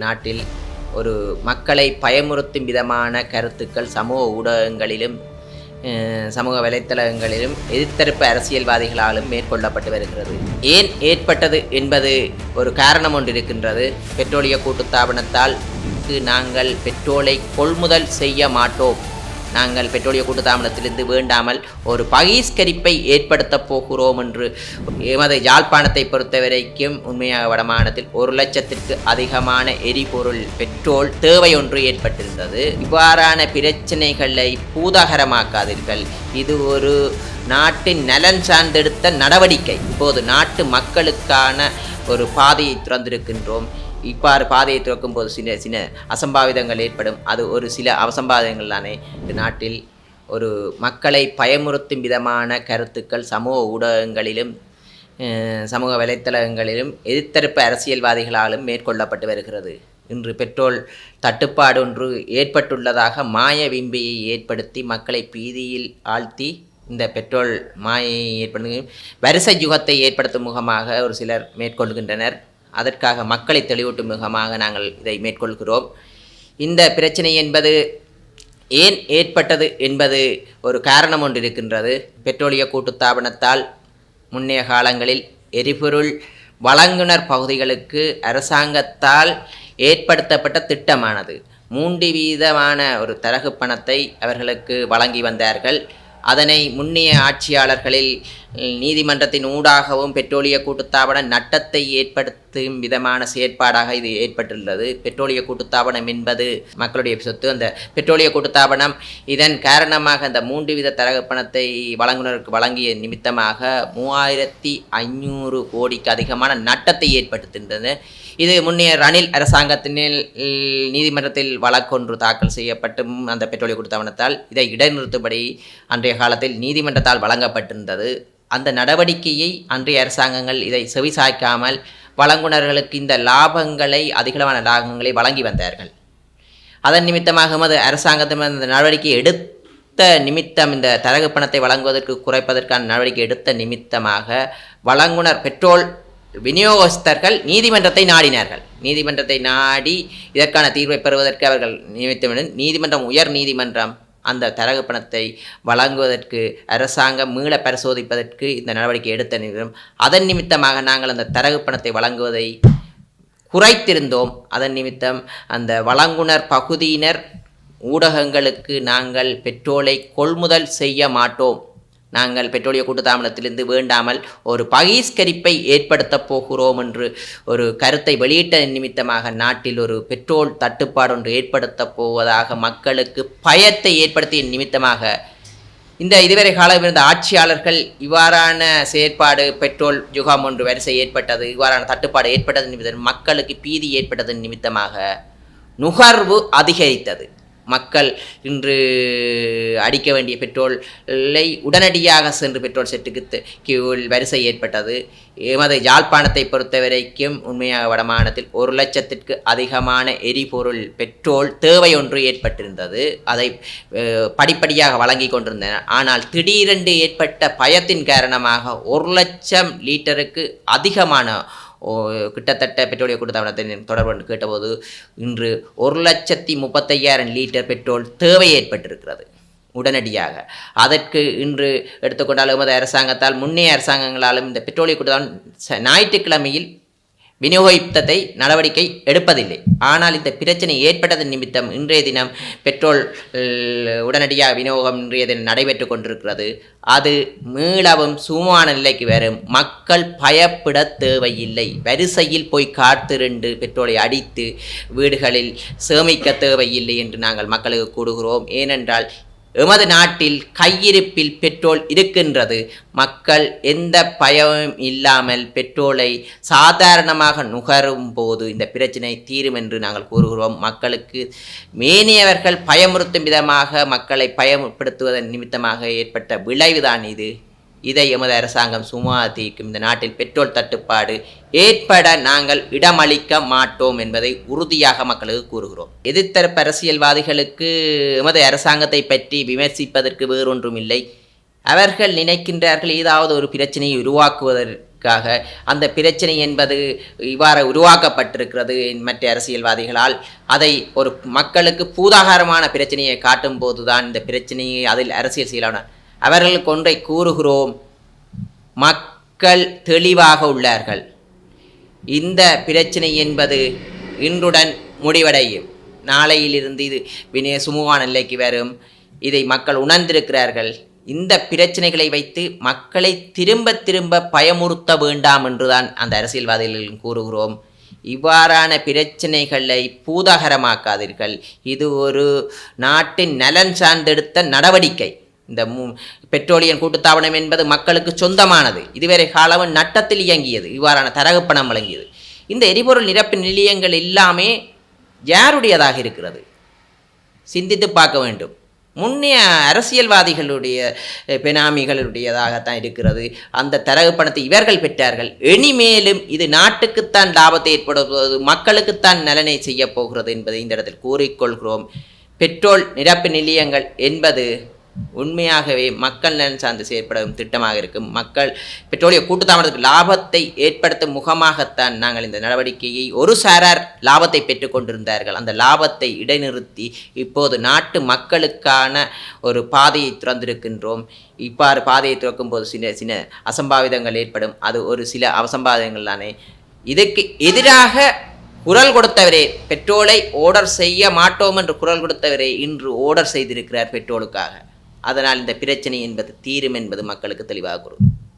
நாட்டில் ஒரு மக்களை பயமுறுத்தும் விதமான கருத்துக்கள் சமூக ஊடகங்களிலும் சமூக வலைத்தளங்களிலும் எதிர்த்தரப்பு அரசியல்வாதிகளாலும் மேற்கொள்ளப்பட்டு வருகிறது. ஏன் ஏற்பட்டது என்பது ஒரு காரணம் ஒன்று இருக்கின்றது. பெட்ரோலிய கூட்டுத்தாபனத்தால் நாங்கள் பெட்ரோலை கொள்முதல் செய்ய மாட்டோம். நாங்கள் பெட்ரோலிய கூட்டுத்தாபனத்திலிருந்து வேண்டாமல் ஒரு பகிஷ்கரிப்பை ஏற்படுத்தப் போகிறோம் என்று எமது யாழ்ப்பாணத்தை பொறுத்தவரைக்கும் உண்மையாக வடமானத்தில் ஒரு லட்சத்திற்கு அதிகமான எரிபொருள் பெட்ரோல் தேவை ஒன்று ஏற்பட்டிருந்தது. இவ்வாறான பிரச்சனைகளை பூதாகரமாக்காதீர்கள். இது ஒரு நாட்டின் நலன் சார்ந்தெடுத்த நடவடிக்கை. இப்போது நாட்டு மக்களுக்கான ஒரு பாதையை திறந்திருக்கின்றோம். இவ்வாறு பாதையை துவக்கும் போது சில சில அசம்பாவிதங்கள் ஏற்படும். அது ஒரு சில அசம்பாவிதங்கள் தானே. இந்த நாட்டில் ஒரு மக்களை பயமுறுத்தும் விதமான கருத்துக்கள் சமூக ஊடகங்களிலும் சமூக வலைத்தளங்களிலும் எதிர்த்தரப்பு அரசியல்வாதிகளாலும் மேற்கொள்ளப்பட்டு வருகிறது. இன்று பெட்ரோல் தட்டுப்பாடு ஒன்று ஏற்பட்டுள்ளதாக மாய விம்பியை ஏற்படுத்தி மக்களை பீதியில் ஆழ்த்தி இந்த பெட்ரோல் மாயை ஏற்படுத்தும் வரிசை யுகத்தை ஏற்படுத்தும் முகமாக ஒரு சிலர் மேற்கொள்கின்றனர். அதற்காக மக்களை தெளிவூட்டும் முகமாக நாங்கள் இதை மேற்கொள்கிறோம். இந்த பிரச்சனை என்பது ஏன் ஏற்பட்டது என்பது ஒரு காரணம் ஒன்று இருக்கின்றது. பெட்ரோலிய கூட்டுத்தாபனத்தால் முன்னைய காலங்களில் எரிபொருள் வழங்குனர் பகுதிகளுக்கு அரசாங்கத்தால் ஏற்படுத்தப்பட்ட திட்டமானது. மூன்று வீதமான ஒரு தரகு பணத்தை அவர்களுக்கு வழங்கி வந்தார்கள். அதனை முன்னைய ஆட்சியாளர்களில் நீதிமன்றத்தின் ஊடாகவும் பெட்ரோலிய கூட்டுத்தாபனம் நட்டத்தை ஏற்படுத்தும் விதமான செயற்பாடாக இது ஏற்பட்டுள்ளது. பெட்ரோலிய கூட்டுத்தாபனம் என்பது மக்களுடைய சொத்து. அந்த பெட்ரோலிய கூட்டுத்தாபனம் இதன் காரணமாக அந்த மூன்று வித தரகப்பணத்தை வழங்குனருக்கு வழங்கிய நிமித்தமாக மூவாயிரத்தி ஐநூறு கோடிக்கு அதிகமான நட்டத்தை ஏற்படுத்துகின்றது இது முன்னைய ரணில் அரசாங்கத்தினில் நீதிமன்றத்தில் வழக்கொன்று தாக்கல் செய்யப்பட்டும் அந்த பெட்ரோலிய கூட்டுத்தாபனத்தால். இதை இடைநிறுத்தும்படி அன்றைய காலத்தில் நீதிமன்றத்தால் வழங்கப்பட்டிருந்தது. அந்த நடவடிக்கையை அன்றைய அரசாங்கங்கள் இதை செவிசாய்க்காமல் வழங்குனர்களுக்கு இந்த லாபங்களை அதிகளவான லாபங்களை வழங்கி வந்தார்கள். அதன் நிமித்தமாக எமது அரசாங்கத்தின் அந்த நடவடிக்கை எடுத்த நிமித்தம் இந்த தரகு பணத்தை வழங்குவதற்கு குறைப்பதற்கான நடவடிக்கை எடுத்த நிமித்தமாக வழங்குனர் பெட்ரோல் விநியோகஸ்தர்கள் நீதிமன்றத்தை நாடினார்கள். நீதிமன்றத்தை நாடி இதற்கான தீர்வை பெறுவதற்கு அவர்கள் நியமித்தவுடன் நீதிமன்றம் உயர் நீதிமன்றம் அந்த தரகு பணத்தை வழங்குவதற்கு அரசாங்கம் மீள பரிசோதிப்பதற்கு இந்த நடவடிக்கை எடுத்த நிமிடம் அதன் நிமித்தமாக நாங்கள் அந்த தரகு பணத்தை வழங்குவதை குறைத்திருந்தோம். அதன் நிமித்தம் அந்த வழங்குனர் பகுதியினர் ஊடகங்களுக்கு நாங்கள் பெட்ரோலை கொள்முதல் செய்ய மாட்டோம். நாங்கள் பெட்ரோலிய கூட்டுத்தாமலத்திலிருந்து வேண்டாமல் ஒரு பகிஷ்கரிப்பை ஏற்படுத்தப் போகிறோம் என்று ஒரு கருத்தை வெளியிட்ட நிமித்தமாக நாட்டில் ஒரு பெட்ரோல் தட்டுப்பாடு ஒன்று ஏற்படுத்தப் போவதாக மக்களுக்கு பயத்தை ஏற்படுத்திய நிமித்தமாக இந்த இதுவரை காலம் இருந்த ஆட்சியாளர்கள் இவ்வாறான செயற்பாடு பெட்ரோல் யுகம் ஒன்று வரிசை ஏற்பட்டது இவ்வாறான தட்டுப்பாடு ஏற்பட்டது நிமித்தம் மக்களுக்கு பீதி ஏற்பட்டதன் நிமித்தமாக நுகர்வு அதிகரித்தது. மக்கள் இன்று அடிக்க வேண்டிய பெட்ரோலை உடனடியாக சென்று பெட்ரோல் செட்டுக்கு கியூவில் வரிசை ஏற்பட்டது. எமது யாழ்ப்பாணத்தை பொறுத்தவரைக்கும் உண்மையாக வடமாநிலத்தில் ஒரு லட்சத்திற்கு அதிகமான எரிபொருள் பெட்ரோல் தேவை ஒன்று ஏற்பட்டிருந்தது. அதை படிப்படியாக வழங்கி கொண்டிருந்தனர் ஆனால் திடீரென்று ஏற்பட்ட பயத்தின் காரணமாக ஒரு லட்சம் லிட்டருக்கு அதிகமான கிட்டத்தட்ட பெட்ரோலிய கூட்டுத்தாபனத்தின் தொடர்பு கேட்டபோது இன்று ஒரு லட்சத்தி முப்பத்தையாயிரம் லிட்டர் பெட்ரோல் தேவை ஏற்பட்டிருக்கிறது. உடனடியாக. அதற்கு இன்று எடுத்துக்கொண்டால் எமது அரசாங்கத்தால் முன்னே அரசாங்கங்களாலும் இந்த பெட்ரோலிய கூட்டுத்தாபனம் ச- ஞாயிற்றுக்கிழமையில் விநியோகித்ததை நடவடிக்கை எடுப்பதில்லை. ஆனால் இந்த பிரச்சனை ஏற்பட்டதன் நிமித்தம் இன்றைய தினம் பெட்ரோல் உடனடியாக விநியோகம் இன்றைய தினம் நடைபெற்று கொண்டிருக்கிறது. அது மீளவும் சுமான நிலைக்கு வரும். மக்கள் பயப்பட தேவையில்லை. வரிசையில் போய் காத்திருந்து பெட்ரோலை அடித்து வீடுகளில் சேமிக்க தேவையில்லை என்று நாங்கள் மக்களுக்கு கூடுகிறோம் ஏனென்றால் எமது நாட்டில் கையிருப்பில் பெட்ரோல் இருக்கின்றது. மக்கள் எந்த பயமும் இல்லாமல் பெட்ரோலை சாதாரணமாக நுகரும் போது இந்த பிரச்சனை தீரும் என்று நாங்கள் கூறுகிறோம். மக்களுக்கு மேனியவர்கள் பயமுறுத்தும் விதமாக மக்களை பயமுறுத்துவதன் நிமித்தமாக ஏற்பட்ட விளைவுதான் இது. இதை எமது அரசாங்கம் சுமாதிக்கும் இந்த நாட்டில் பெட்ரோல் தட்டுப்பாடு ஏற்பட நாங்கள் இடமளிக்க மாட்டோம் என்பதை உறுதியாக மக்களுக்கு கூறுகிறோம். எதிர்த்தரப்பு அரசியல்வாதிகளுக்கு எமது அரசாங்கத்தை பற்றி விமர்சிப்பதற்கு வேறொன்றும் இல்லை அவர்கள் நினைக்கின்றார்கள் ஏதாவது ஒரு பிரச்சனையை உருவாக்குவதற்காக. அந்த பிரச்சனை என்பது இவ்வாறு உருவாக்கப்பட்டிருக்கிறது மற்ற அரசியல்வாதிகளால். அதை ஒரு மக்களுக்கு பூதாகாரமான பிரச்சனையை காட்டும் போதுதான் இந்த பிரச்சனையை அதில் அரசியல் செய்யலாம் அவர்களுக்கு ஒன்றை கூறுகிறோம். மக்கள் தெளிவாக உள்ளார்கள். இந்த பிரச்சனை என்பது இன்றுடன் முடிவடையும். நாளையிலிருந்து இது வினய சுமூகமான நிலைக்கு வரும். இதை மக்கள் உணர்ந்திருக்கிறார்கள். இந்த பிரச்சனைகளை வைத்து மக்களை திரும்ப திரும்ப பயமுறுத்த வேண்டாம் என்றுதான் அந்த அரசியல்வாதிகள் கூறுகிறோம். இவ்வாறான பிரச்சனைகளை பூதாகரமாக்காதீர்கள். இது ஒரு நாட்டின் நலன் சார்ந்தெடுத்த நடவடிக்கை. இந்த பெட்ரோலியம் கூட்டுத்தாபனம் என்பது மக்களுக்கு சொந்தமானது. இதுவரை காலமும் நட்டத்தில் இயங்கியது. இவ்வாறான தரகு பணம் வழங்கியது. இந்த எரிபொருள் நிரப்பு நிலையங்கள் எல்லாமே யாருடையதாக இருக்கிறது? சிந்தித்து பார்க்க வேண்டும். முன்னைய அரசியல்வாதிகளுடைய பெனாமிகளுடையதாகத்தான் இருக்கிறது. அந்த தரகு பணத்தை இவர்கள் பெற்றார்கள். இனிமேலும் இது நாட்டுக்குத்தான் லாபத்தை ஏற்படுத்துவது மக்களுக்குத்தான் நலனை செய்யப் போகிறது என்பதை இந்த இடத்தில் கூறிக்கொள்கிறோம். பெட்ரோல் நிரப்பு நிலையங்கள் என்பது உண்மையாகவே மக்கள் நலன் சார்ந்து செயற்படும் திட்டமாக இருக்கும். மக்கள் பெட்ரோலிய கூட்டுத்தாமதத்துக்கு லாபத்தை ஏற்படுத்தும் முகமாகத்தான் நாங்கள் இந்த நடவடிக்கையை ஒரு சாரார் லாபத்தை பெற்றுக்கொண்டிருந்தார்கள் அந்த லாபத்தை இடைநிறுத்தி இப்போது நாட்டு மக்களுக்கான ஒரு பாதையை திறந்திருக்கின்றோம். இவ்வாறு பாதையை திறக்கும் போது சில சில அசம்பாவிதங்கள் ஏற்படும். அது ஒரு சில அசம்பாவிதங்கள் தானே. இதுக்கு எதிராக குரல் கொடுத்தவரே பெட்ரோலை ஓர்டர் செய்ய மாட்டோம் என்று குரல் கொடுத்தவரே இன்று ஓர்டர் செய்திருக்கிறார் பெட்ரோலுக்காக அதனால் இந்த பிரச்சனை என்பது தீரும் என்பது மக்களுக்கு தெளிவாக கூறும்.